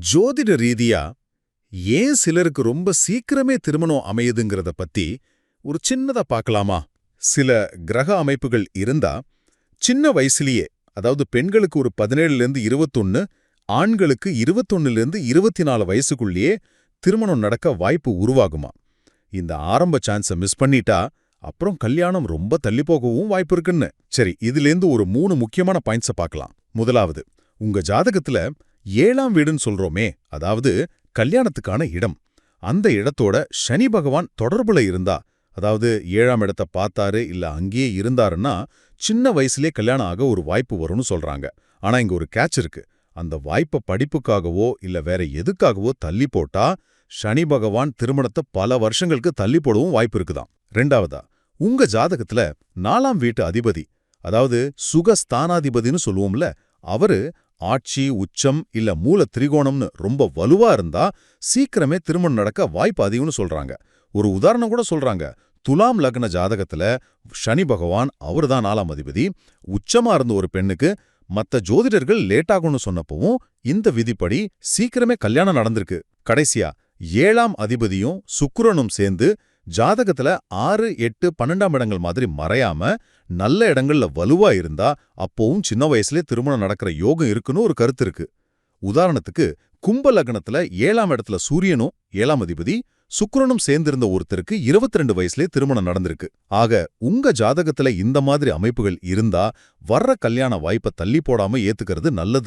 ஜோதிட ரீதியா ஏன் சிலருக்கு ரொம்ப சீக்கிரமே திருமணம் அமையுதுங்கிறத பத்தி ஒரு சின்னதா பார்க்கலாமா சில கிரக அமைப்புகள் இருந்தா சின்ன வயசுலயே அதாவது பெண்களுக்கு ஒரு பதினேழுலேருந்து இருபத்தொன்னு ஆண்களுக்கு இருபத்தொன்னுலேருந்து இருபத்தி நாலு வயசுக்குள்ளேயே திருமணம் நடக்க வாய்ப்பு உருவாகுமா? இந்த ஆரம்ப சான்ஸை மிஸ் பண்ணிட்டா அப்புறம் கல்யாணம் ரொம்ப தள்ளி போகவும் வாய்ப்பு இருக்குன்னு. சரி இதுலேருந்து ஒரு மூணு முக்கியமான பாயிண்ட்ஸை பார்க்கலாம் முதலாவது உங்க ஜாதகத்துல ஏழாம் வீடுன்னு சொல்றோமே அதாவது கல்யாணத்துக்கான இடம். அந்த இடத்தோட சனி பகவான் தொடர்புல இருந்தா அதாவது ஏழாம் இடத்த பார்த்தாரு இல்ல அங்கேயே இருந்தாருன்னா சின்ன வயசுலயே கல்யாணம் ஆக ஒரு வாய்ப்பு வரும்னு சொல்றாங்க. ஆனா இங்க ஒரு கேட்ச் இருக்கு. அந்த வாய்ப்பை படிப்புக்காகவோ இல்ல வேற எதுக்காகவோ தள்ளி போட்டா சனி பகவான் திருமணத்தை பல வருஷங்களுக்கு தள்ளி போடவும் வாய்ப்பு இருக்குதாம். ரெண்டாவதா உங்க ஜாதகத்துல நாலாம் வீட்டு அதிபதி அதாவது சுகஸ்தானாதிபதினு சொல்லுவோம்ல அவரு ஆட்சி உச்சம் இல்ல மூல திரிகோணம்னு ரொம்ப வலுவா இருந்தா சீக்கிரமே திருமணம் நடக்க வாய்ப்பு அதிகம்னு சொல்றாங்க. ஒரு உதாரணம் கூட சொல்றாங்க. துலாம் லக்ன ஜாதகத்துல சனி பகவான் அவர்தான் நாலாம் அதிபதி. உச்சமா இருந்த ஒரு பெண்ணுக்கு மத்த ஜோதிடர்கள் லேட்டாகும்னு சொன்னப்பவும் இந்த விதிப்படி சீக்கிரமே கல்யாணம் நடந்திருக்கு. கடைசியா ஏழாம் அதிபதியும் சுக்கிரனும் சேர்ந்து ஜாதகத்துல ஆறு எட்டு பன்னெண்டாம் இடங்கள் மாதிரி மறையாம நல்ல இடங்கள்ல வலுவா இருந்தா அப்போவும் சின்ன வயசுலேயே திருமணம் நடக்கிற யோகம் இருக்குன்னு ஒரு கருத்து இருக்கு. உதாரணத்துக்கு கும்ப லக்னத்துல ஏழாம் இடத்துல சூரியனும் ஏழாம் அதிபதி சுக்கரனும் சேர்ந்திருந்த ஒருத்தருக்கு 22 ரெண்டு வயசுலேயே திருமணம் நடந்திருக்கு. ஆக உங்க ஜாதகத்துல இந்த மாதிரி அமைப்புகள் இருந்தா வர்ற கல்யாண வாய்ப்பை தள்ளி போடாம ஏத்துக்கிறது நல்லது.